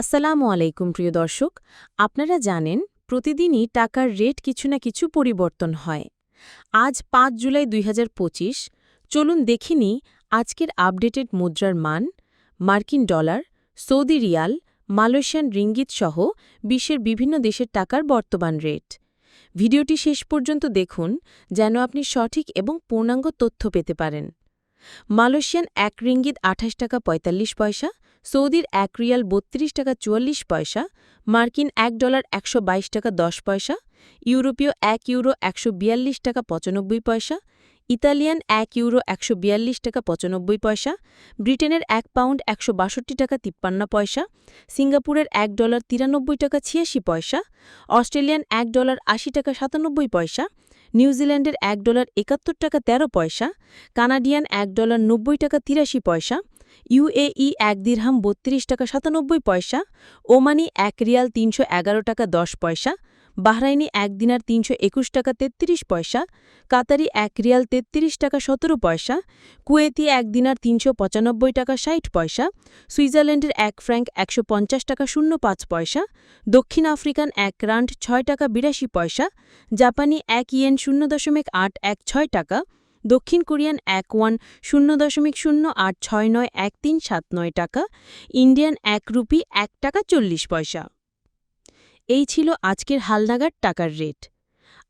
আসসালামু আলাইকুম, প্রিয় দর্শক। আপনারা জানেন, প্রতিদিনই টাকার রেট কিছু না কিছু পরিবর্তন হয়। আজ পাঁচ জুলাই দুই হাজার পঁচিশ, চলুন দেখিনি আজকের আপডেটেড মুদ্রার মান, মার্কিন dollar, Saudi riyal, Malaysian ringgit সহ বিশ্বের বিভিন্ন দেশের টাকার বর্তমান রেট। ভিডিওটি শেষ পর্যন্ত দেখুন, যেন আপনি সঠিক এবং পূর্ণাঙ্গ তথ্য পেতে পারেন। মালয়েশিয়ান এক রিঙ্গিত আঠাশ টাকা ৪৫ পয়সা সৌদির এক রিয়াল বত্রিশ টাকা চুয়াল্লিশ পয়সা, মার্কিন এক ডলার একশো বাইশ টাকা ১০ পয়সা, ইউরোপীয় এক ইউরো একশো বিয়াল্লিশ টাকা পঁচানব্বই পয়সা, ইতালিয়ান এক ইউরো একশো বিয়াল্লিশ টাকা পঁচানব্বই পয়সা, ব্রিটেনের এক পাউন্ড একশো বাষট্টি টাকা তিপ্পান্ন পয়সা, সিঙ্গাপুরের এক ডলার তিরানব্বই টাকা ছিয়াশি পয়সা, অস্ট্রেলিয়ান এক ডলার আশি টাকা সাতানব্বই পয়সা নিউজিল্যান্ডের এক ডলার একাত্তর টাকা ১৩ পয়সা, কানাডিয়ান এক ডলার নব্বই টাকা তিরাশি পয়সা ইউএই এক দিরহাম বত্রিশ টাকা সাতানব্বই পয়সা, ওমানি এক রিয়াল তিনশো এগারো টাকা দশ পয়সা, বাহরাইনি এক দিনার তিনশো একুশ টাকা তেত্রিশ পয়সা, কাতারি এক রিয়াল তেত্রিশ টাকা সতেরো পয়সা, কুয়েতি এক দিনার তিনশো পঁচানব্বই টাকা ষাট পয়সা, সুইজারল্যান্ডের এক ফ্র্যাঙ্ক একশো পঞ্চাশ টাকা শূন্য পাঁচ পয়সা, দক্ষিণ আফ্রিকান এক রান্ড ছয় টাকা বিরাশি পয়সা, জাপানি এক ইয়েন শূন্য দশমিক আট এক ছয় টাকা দক্ষিণ কোরিয়ান এক ওয়ান শূন্য দশমিক শূন্য আট ছয় নয় এক তিন সাত নয় টাকা, ইন্ডিয়ান এক রুপি এক টাকা চল্লিশ পয়সা। এই ছিল আজকের হালনাগাদ টাকার রেট।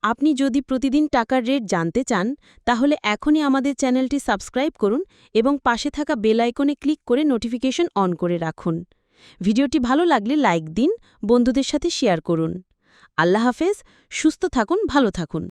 আপনি যদি প্রতিদিন টাকার রেট জানতে চান, তাহলে এখনই আমাদের চ্যানেলটি সাবস্ক্রাইব করুন এবং পাশে থাকা বেল আইকনে ক্লিক করে নোটিফিকেশন অন করে রাখুন। ভিডিওটি ভালো লাগলে লাইক দিন, বন্ধুদের সাথে শেয়ার করুন। আল্লাহ হাফেজ, সুস্থ থাকুন, ভালো থাকুন।